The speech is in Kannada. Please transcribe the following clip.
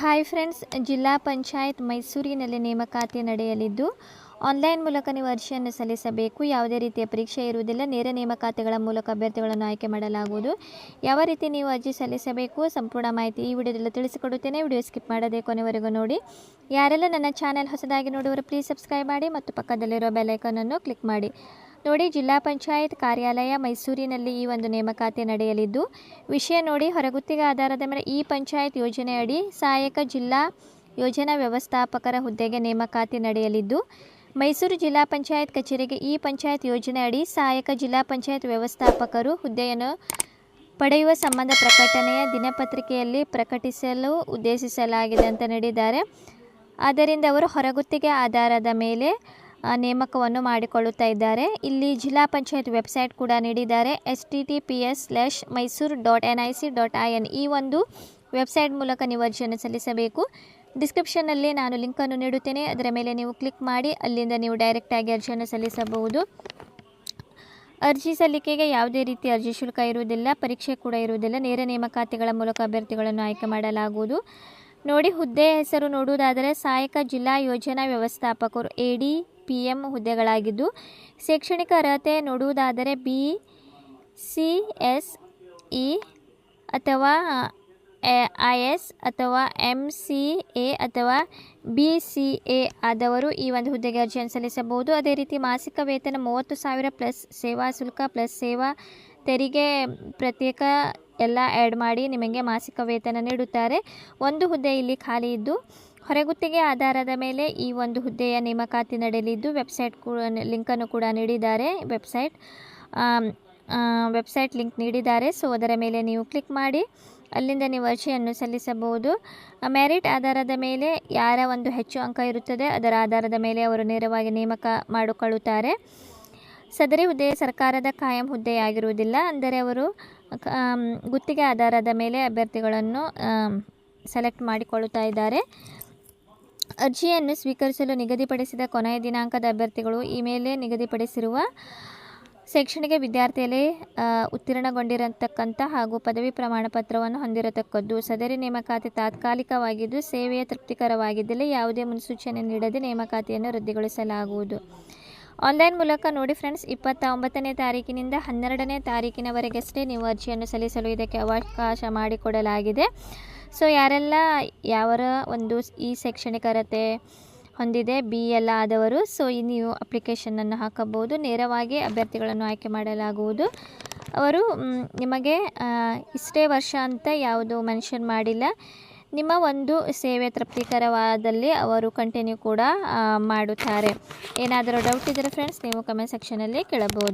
ಹಾಯ್ ಫ್ರೆಂಡ್ಸ್ ಜಿಲ್ಲಾ ಪಂಚಾಯತ್ ಮೈಸೂರಿನಲ್ಲಿ ನೇಮಕಾತಿ ನಡೆಯಲಿದ್ದು ಆನ್ಲೈನ್ ಮೂಲಕ ನೀವು ಅರ್ಜಿಯನ್ನು ಸಲ್ಲಿಸಬೇಕು. ಯಾವುದೇ ರೀತಿಯ ಪರೀಕ್ಷೆ ಇರುವುದಿಲ್ಲ. ನೇರ ನೇಮಕಾತಿಗಳ ಮೂಲಕ ಅಭ್ಯರ್ಥಿಗಳನ್ನು ಆಯ್ಕೆ ಮಾಡಲಾಗುವುದು. ಯಾವ ರೀತಿ ನೀವು ಅರ್ಜಿ ಸಲ್ಲಿಸಬೇಕು ಸಂಪೂರ್ಣ ಮಾಹಿತಿ ಈ ವಿಡಿಯೋದಲ್ಲಿ ತಿಳಿಸಿಕೊಡುತ್ತೇನೆ. ವಿಡಿಯೋ ಸ್ಕಿಪ್ ಮಾಡದೆ ಕೊನೆವರೆಗೂ ನೋಡಿ. ಯಾರೆಲ್ಲ ನನ್ನ ಚಾನೆಲ್ ಹೊಸದಾಗಿ ನೋಡುವರು ಪ್ಲೀಸ್ ಸಬ್ಸ್ಕ್ರೈಬ್ ಮಾಡಿ ಮತ್ತು ಪಕ್ಕದಲ್ಲಿರೋ ಬೆಲೈಕನನ್ನು ಕ್ಲಿಕ್ ಮಾಡಿ. ನೋಡಿ, ಜಿಲ್ಲಾ ಪಂಚಾಯತ್ ಕಾರ್ಯಾಲಯ ಮೈಸೂರಿನಲ್ಲಿ ಈ ಒಂದು ನೇಮಕಾತಿ ನಡೆಯಲಿದ್ದು, ವಿಷಯ ನೋಡಿ ಹೊರಗುತ್ತಿಗೆ ಆಧಾರದ ಮೇಲೆ ಈ ಪಂಚಾಯತ್ ಯೋಜನೆಯಡಿ ಸಹಾಯಕ ಜಿಲ್ಲಾ ಯೋಜನಾ ವ್ಯವಸ್ಥಾಪಕರ ಹುದ್ದೆಗೆ ನೇಮಕಾತಿ ನಡೆಯಲಿದ್ದು, ಮೈಸೂರು ಜಿಲ್ಲಾ ಪಂಚಾಯತ್ ಕಚೇರಿಗೆ ಈ ಪಂಚಾಯತ್ ಯೋಜನೆಯಡಿ ಸಹಾಯಕ ಜಿಲ್ಲಾ ಪಂಚಾಯತ್ ವ್ಯವಸ್ಥಾಪಕರು ಹುದ್ದೆಯನ್ನು ಪಡೆಯುವ ಸಂಬಂಧ ಪ್ರಕಟಣೆಯ ದಿನಪತ್ರಿಕೆಯಲ್ಲಿ ಪ್ರಕಟಿಸಲು ಉದ್ದೇಶಿಸಲಾಗಿದೆ ಅಂತ ನೀಡಿದ್ದಾರೆ. ಆದ್ದರಿಂದ ಅವರು ಹೊರಗುತ್ತಿಗೆ ಆಧಾರದ ಮೇಲೆ ನೇಮಕವನ್ನು ಮಾಡಿಕೊಳ್ಳುತ್ತಾ ಇದ್ದಾರೆ. ಇಲ್ಲಿ ಜಿಲ್ಲಾ ಪಂಚಾಯತ್ ವೆಬ್ಸೈಟ್ ಕೂಡ ನೀಡಿದ್ದಾರೆ. S T T P S slash Mysuru dot N I C dot I N ಈ ಒಂದು ವೆಬ್ಸೈಟ್ ಮೂಲಕ ನೀವು ಅರ್ಜಿಯನ್ನು ಸಲ್ಲಿಸಬೇಕು. ಡಿಸ್ಕ್ರಿಪ್ಷನ್ನಲ್ಲಿ ನಾನು ಲಿಂಕನ್ನು ನೀಡುತ್ತೇನೆ. ಅದರ ಮೇಲೆ ನೀವು ಕ್ಲಿಕ್ ಮಾಡಿ ಅಲ್ಲಿಂದ ನೀವು ಡೈರೆಕ್ಟಾಗಿ ಅರ್ಜಿಯನ್ನು ಸಲ್ಲಿಸಬಹುದು. ಅರ್ಜಿ ಸಲ್ಲಿಕೆಗೆ ಯಾವುದೇ ರೀತಿ ಅರ್ಜಿ ಶುಲ್ಕ ಇರುವುದಿಲ್ಲ, ಪರೀಕ್ಷೆ ಕೂಡ ಇರುವುದಿಲ್ಲ. ನೇರ ನೇಮಕಾತಿಗಳ ಮೂಲಕ ಅಭ್ಯರ್ಥಿಗಳನ್ನು ಆಯ್ಕೆ ಮಾಡಲಾಗುವುದು. ನೋಡಿ, ಹುದ್ದೆ ಹೆಸರು ನೋಡುವುದಾದರೆ, ಸಹಾಯಕ ಜಿಲ್ಲಾ ಯೋಜನಾ ವ್ಯವಸ್ಥಾಪಕರು ಎ ಡಿ ಪಿ ಎಂ ಹುದ್ದೆಗಳಾಗಿದ್ದು, ಶೈಕ್ಷಣಿಕ ಅರ್ಹತೆ ನೋಡುವುದಾದರೆ ಬಿ, ಸಿ, ಎಸ್, ಇ ಅಥವಾ ಐ, ಎಸ್ ಅಥವಾ ಎಂ ಸಿ, ಎ ಅಥವಾ ಬಿ, ಸಿ, ಎ ಆದವರು ಈ ಒಂದು ಹುದ್ದೆಗೆ ಅರ್ಜಿಯನ್ನು ಸಲ್ಲಿಸಬಹುದು. ಅದೇ ರೀತಿ ಮಾಸಿಕ ವೇತನ ಮೂವತ್ತು ಸಾವಿರ ಪ್ಲಸ್ ಸೇವಾ ಶುಲ್ಕ ಪ್ಲಸ್ ಸೇವಾ ತೆರಿಗೆ ಪ್ರತ್ಯೇಕ ಎಲ್ಲ ಆ್ಯಡ್ ಮಾಡಿ ನಿಮಗೆ ಮಾಸಿಕ ವೇತನ ನೀಡುತ್ತಾರೆ. ಒಂದು ಹುದ್ದೆ ಇಲ್ಲಿ ಖಾಲಿ ಇದ್ದು ಹೊರಗುತ್ತಿಗೆ ಆಧಾರದ ಮೇಲೆ ಈ ಒಂದು ಹುದ್ದೆಯ ನೇಮಕಾತಿ ನಡೆಯಲಿದ್ದು, ವೆಬ್ಸೈಟ್ ಕೂಡ ಲಿಂಕನ್ನು ಕೂಡ ನೀಡಿದ್ದಾರೆ. ವೆಬ್ಸೈಟ್ ವೆಬ್ಸೈಟ್ ಲಿಂಕ್ ನೀಡಿದ್ದಾರೆ. ಸೊ, ಅದರ ಮೇಲೆ ನೀವು ಕ್ಲಿಕ್ ಮಾಡಿ, ಅಲ್ಲಿಂದ ನೀವು ಅರ್ಜಿಯನ್ನು ಸಲ್ಲಿಸಬಹುದು. ಮೆರಿಟ್ ಆಧಾರದ ಮೇಲೆ ಯಾರ ಒಂದು ಹೆಚ್ಚು ಅಂಕ ಇರುತ್ತದೆ, ಅದರ ಆಧಾರದ ಮೇಲೆ ಅವರು ನೇರವಾಗಿ ನೇಮಕ ಮಾಡಿಕೊಳ್ಳುತ್ತಾರೆ. ಸದರಿ ಹುದ್ದೆ ಸರ್ಕಾರದ ಕಾಯಂ ಹುದ್ದೆಯಾಗಿರುವುದಿಲ್ಲ, ಅಂದರೆ ಅವರು ಗುತ್ತಿಗೆ ಆಧಾರದ ಮೇಲೆ ಅಭ್ಯರ್ಥಿಗಳನ್ನು ಸೆಲೆಕ್ಟ್ ಮಾಡಿಕೊಳ್ಳುತ್ತಾ ಇದ್ದಾರೆ. ಅರ್ಜಿಯನ್ನು ಸ್ವೀಕರಿಸಲು ನಿಗದಿಪಡಿಸಿದ ಕೊನೆಯ ದಿನಾಂಕದ ಅಭ್ಯರ್ಥಿಗಳು ಈ ಮೇಲೆ ನಿಗದಿಪಡಿಸಿರುವ ಶೈಕ್ಷಣಿಕ ವಿದ್ಯಾರ್ಥಿಯಲ್ಲಿ ಉತ್ತೀರ್ಣಗೊಂಡಿರತಕ್ಕಂಥ ಹಾಗೂ ಪದವಿ ಪ್ರಮಾಣ ಪತ್ರವನ್ನು ಹೊಂದಿರತಕ್ಕದ್ದು, ಸದರಿ ನೇಮಕಾತಿ ತಾತ್ಕಾಲಿಕವಾಗಿದ್ದು, ಸೇವೆಯ ತೃಪ್ತಿಕರವಾಗಿದ್ದಲ್ಲಿ ಯಾವುದೇ ಮುನ್ಸೂಚನೆ ನೀಡದೆ ನೇಮಕಾತಿಯನ್ನು ರದ್ದುಗೊಳಿಸಲಾಗುವುದು. ಆನ್ಲೈನ್ ಮೂಲಕ ನೋಡಿ ಫ್ರೆಂಡ್ಸ್ ಇಪ್ಪತ್ತ ಒಂಬತ್ತನೇ ತಾರೀಕಿನಿಂದ ಹನ್ನೆರಡನೇ ತಾರೀಕಿನವರೆಗಷ್ಟೇ ನೀವು ಅರ್ಜಿಯನ್ನು ಸಲ್ಲಿಸಲು ಇದಕ್ಕೆ ಅವಕಾಶ ಮಾಡಿಕೊಡಲಾಗಿದೆ. ಸೊ ಯಾರೆಲ್ಲ ಯಾವರ ಒಂದು ಈ ಶೈಕ್ಷಣಿಕ ಅರ್ಹತೆ ಹೊಂದಿದೆ, ಬಿ ಎಲ್ಲ ಆದವರು ಸೊ ಈ ನೀವು ಅಪ್ಲಿಕೇಶನನ್ನು ಹಾಕಬಹುದು. ನೇರವಾಗಿ ಅಭ್ಯರ್ಥಿಗಳನ್ನು ಆಯ್ಕೆ ಮಾಡಲಾಗುವುದು. ಅವರು ನಿಮಗೆ ಇಷ್ಟೇ ವರ್ಷ ಅಂತ ಯಾವುದು ಮೆನ್ಷನ್ ಮಾಡಿಲ್ಲ. ನಿಮ್ಮ ಒಂದು ಸೇವೆ ತೃಪ್ತಿಕರವಾದಲ್ಲಿ ಅವರು ಕಂಟಿನ್ಯೂ ಕೂಡ ಮಾಡುತ್ತಾರೆ. ಏನಾದರೂ ಡೌಟ್ ಇದ್ದರೆ ಫ್ರೆಂಡ್ಸ್ ನೀವು ಕಮೆಂಟ್ ಸೆಕ್ಷನಲ್ಲಿ ಕೇಳಬಹುದು.